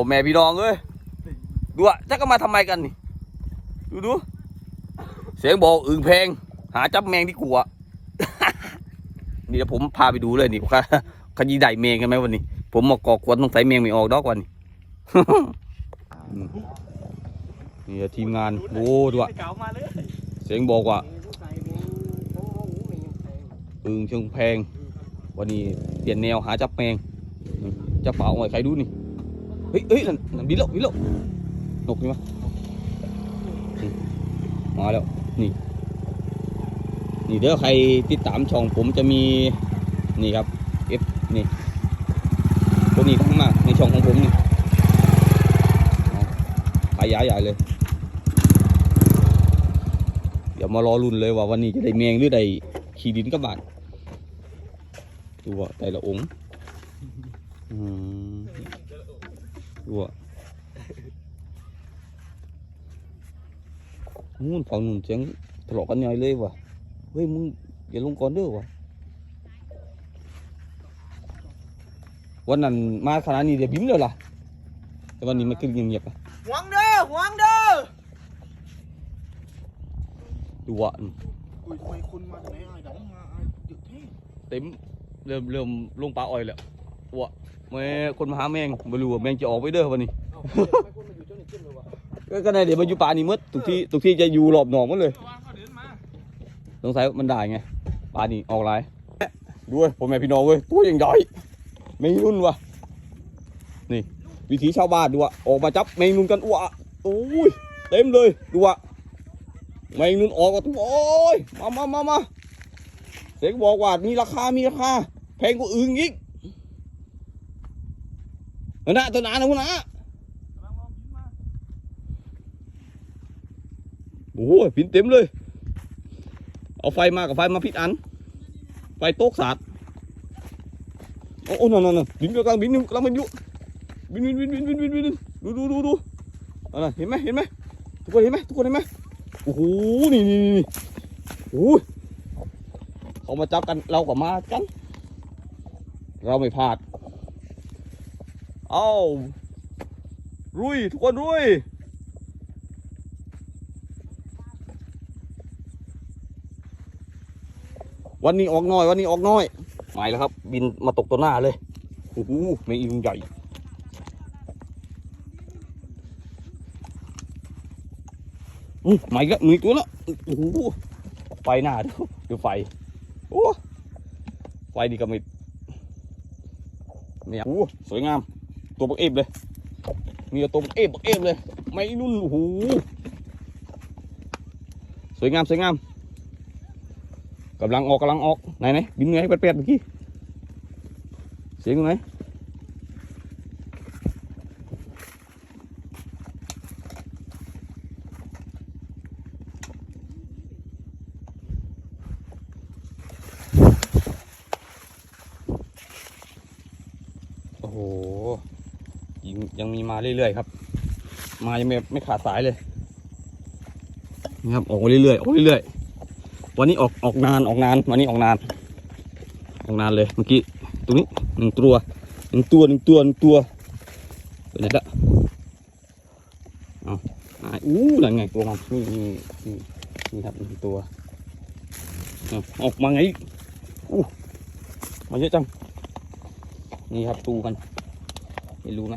ผมแม่พี่น้องเอ้ยดูอะจะก็มาทำไมกันนี่ดูดูเสียงบอกอึ่งเพง หาจับแมงที่กลัวนี่เดี๋ยวผมพาไปดูเลยนี่ค่ะขยี้ได้แมงกันไหมวันนี้ ผมมาก่อกวนต้องใส่แมงไม่ออกดอกวันนี้นี่ทีมงานโอ้ดูอะเก่ามาเสียงบอกว่าอึ่งเชียงแพง วันนี้เปลี่ยนแนวหาจับแมงจับเปล่าหน่อยใครดูนี่ เฮ้ยเฮ้ยนั่นนั่นบินแล้วบินแล้วนกนี่มะอืมมาแล้วนี่นี่เดี๋ยวใครติดตามช่องผมจะมีนี่ครับ F นี่ตัวนี้ทั้งมากในช่องของผมนี่เอาขายยาใหญ่เลย เดี๋ยวมารอรุ่นเลยว่าวันนี้จะได้เมียงหรือได้ขี่ดินกับบาดดูว่าแต่ละองค์ อืมดูว่านู่นฝั่งนู่นเสียงทะเลาะกันใหญ่เลยว่ะเฮ้ยมึงอย่าลงก่อนเด้อว่ะวันนั้นมาขนาดนี้เดี๋ยวบิ้มเลยล่ะแต่วันนี้มันขึ้นเงียบๆอะหวังเด้อหวังเด้อดูว่าคุยคุยคุณมาจากไหนไอ้ดำมาไอ้เด็กเท่เต็มเริ่มเริ่มลงปลาอ้อยแล้ววะ แม่คนมาหาแมงไม่รู้ว่าแมงจะออกไปเด้อวันนี้ก็ก็ได้เดี๋ยวมาอยู่ป่านี่หมดทุกที่ทุกที่จะอยู่รอบหนองหมดเลยสงสัยมันได้ไงป่านี่ออกหลายดูเว้ยพ่อแม่พี่น้องเว้ยตัวยังใหญ่ไม่รุ่นวะนี่ วิถีชาวบ้านดูอะออกมาจับแมงนุ่นกันอ้วะโอ้ยเต็มเลยดูอะแมงนุ่นออกก็โอ้ยมามามามาเสียงบอกว่ามีราคามีราคาแพงกว่าอื่นอีก นั่นะตัวหนานะคุณนะกำลังมองยิ้มมาโอ้ยปินเต็มเลย เอาไฟมากับไฟมาพิดอัน ไฟโต๊กสาดโอ้โอ้นั่นนั่นบินกำลังบินกำลังบินอยู่บินบินบินบินบินบินบินดูดูดูดูนั่นนเห็นไหมเห็นไหมทุกคนเห็นไหมทุกคนเห็นไหมโอ้โหนี่นี่นี่โอ้ยเขามาจับกันเราก็มากัน เราไม่พลาด เอารุยทุกคนรุยวันนี้ออกน้อย วันนี้ออกน้อยไม่แล้วครับ บินมาตกตัวหน้าเลยโอ้โหไม่อีกใหญ่อืมไม่ก็มีตัวละโอ้โหไฟหน้าดูดูไฟโอ้ไฟดีก็ไม่เนี่ยโอ้โหสวยงาม ตัวบักเอฟเลย มีตัวบักเอฟบักเอฟเลย ไม่นุ่นโอ้โหสวยงามสวยงามกำลังออกกำลังออกไหนไหนบินไงเป็ดเป็ดเมื่อกี้เสียงอยู่ไหนโอ้โห ยังมีมาเรื่อยๆครับ มายังไม่ไม่ขาดสายเลยนี่ครับออกมาเรื่อยๆออกเรื่อยๆวันนี้ออกออกนานออกนานวันนี้ออกนานออกนานเลยเมื่อกี้ตรงนี้หนึ่งตัวหนึ่งตัวหนึ่งตัวหนึ่งตัวไปไหนละเอาหายอู้นั่นไงตัวมันนี่นี่นี่นี่ครับหนึ่งตัวอออกมาไงอู้มาเยอะจังนี่ครับตูกันไม่รู้ไหม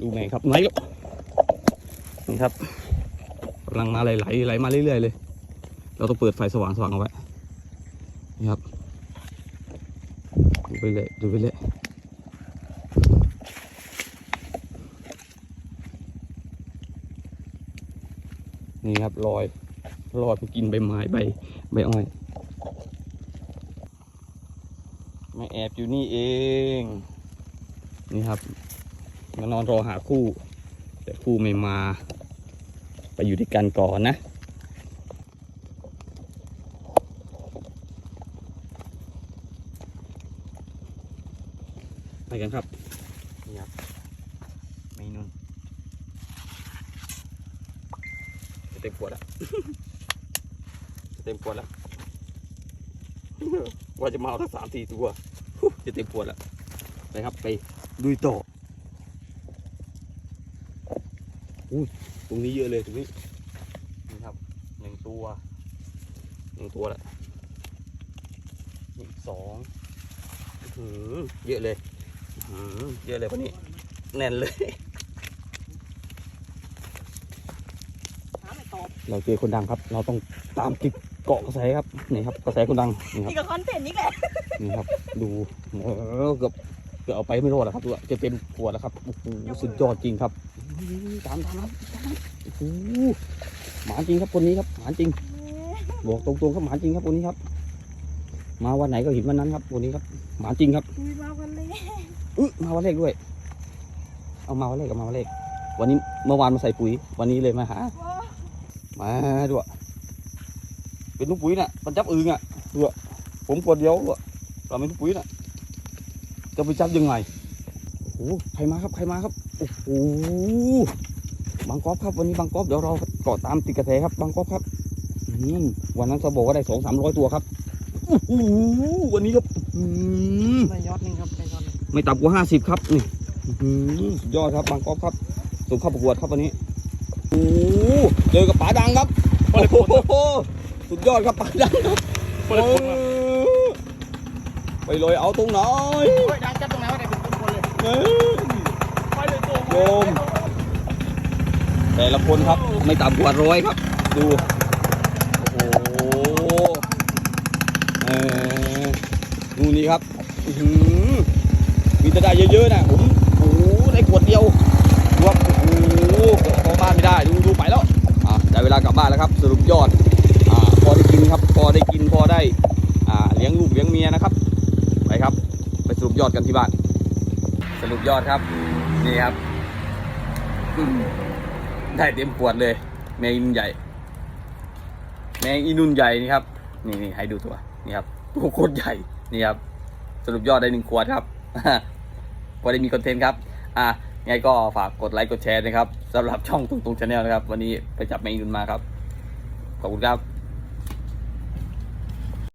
ดูไงครับไหนแล้วนี่ครับกำลังมาไหลไหลไหลมาเรื่อยๆเลย เราต้องเปิดไฟสว่างสว่างเอาไว้นี่ครับดูไปเลยดูไปเลยนี่ครับรอยรอยไปกินใบไม้ใบใบอ้อยมาแอบอยู่นี่เอง นี่ครับ มานอนรอหาคู่ แต่คู่ไม่มา ไปอยู่ด้วยกันก่อนนะไปกันครับนี่ครับเมนูนจะเต็มขวดแล้วจะเต็มขวดแล้วว่าจะมาเอาทั้งสามสี่ตัวจะเต็มขวดแล้วไปไปครับไปดุยต่อ อุ้ยตรงนี้เยอะเลยตรงนี้นี่ครับหนึ่งตัวหนึ่งตัวละนี่อีกสองอื้อหือเยอะเลยอื้อหือเยอะเลยวันนี้แน่นเลยหาไม่ตอบเราเจอคนดังครับ เราต้องตามติดเกาะกระแสครับนี่ครับกระแสคนดังนี่ครับนี่ก็คอนเทนต์นี่แหละนี่ครับ ดูเออเกือบเกือบเอาไปไม่รอดแล้วครับดูอะจะเต็มขวดแล้วครับโอ้โหสุดยอดจริงครับ ตามตามครับตามโอ้โหหมาจริงครับคนนี้ครับหมาจริงบอกตรงๆครับหมาจริงครับคนนี้ครับ มาวันไหนก็เห็นวันนั้นครับคนนี้ครับหมาจริงครับคุยมากันเลยอื้อมาวันแรกด้วย เอามาวันแรกกับมาวันแรกวันนี้เมื่อวานมาใส่ปุ๋ย วันนี้เลยมาหา มาด้วยเป็นลูกปุ๋ยน่ะมันจับอึงอะด้วยผมกดเดียวด้วยเราเป็นลูกปุ๋ยน่ะจะไปจับยังไง โอ้โหใครมาครับใครมาครับโอ้โหบางกอบครับวันนี้บางกอบเดี๋ยวเราเกาะตามติดกระแสครับบางกอบครับอืมวันนั้นเขาบอกว่าได้สองสามร้อยตัวครับโอ้โหวันนี้ครับอืมไม่ยอดนึงครับไม่ยอดนึงไม่ต่ำกว่าห้าสิบครับนี่อื้อหือสุดยอดครับบางกอบครับส่งเข้าประกวดครับวันนี้โอ้โหเจอกับป๋าดังครับโอ้โหสุดยอดครับป๋าดังครับเออไปเลยเอาตรงไหน โยมแต่ละคนครับไม่ต่ำกว่าร้อยครับ ดู โอ้โหเออดูนี่ครับมีแต่ได้เยอะๆนะผมโอ้ได้ขวดเดียวรวมโอ้โหกิดเข้าบ้านไม่ได้ดูดูไปแล้วอะได้เวลากลับบ้านแล้วครับ สรุปยอดอ่าพอได้กินครับ พอได้กินพอได้อ่าเลี้ยงลูกเลี้ยงเมียนะครับไปครับ ไปสรุปยอดกันที่บ้าน สรุปยอดครับ นี่ครับได้เต็มขวดเลย แมงอีนุ่นใหญ่ แมงอีนุ่นใหญ่นี่ครับ นี่นี่ให้ดูตัว นี่ครับตัวโคตรใหญ่ นี่ครับ สรุปยอดได้หนึ่งขวดครับพอได้มีคอนเทนต์ครับ อะไงก็ฝากกดไลค์กดแชร์นะครับสำหรับช่องตรงตรงชาแนลนะครับ วันนี้ไปจับแมงอีนุ่นมาครับ ขอบคุณครับ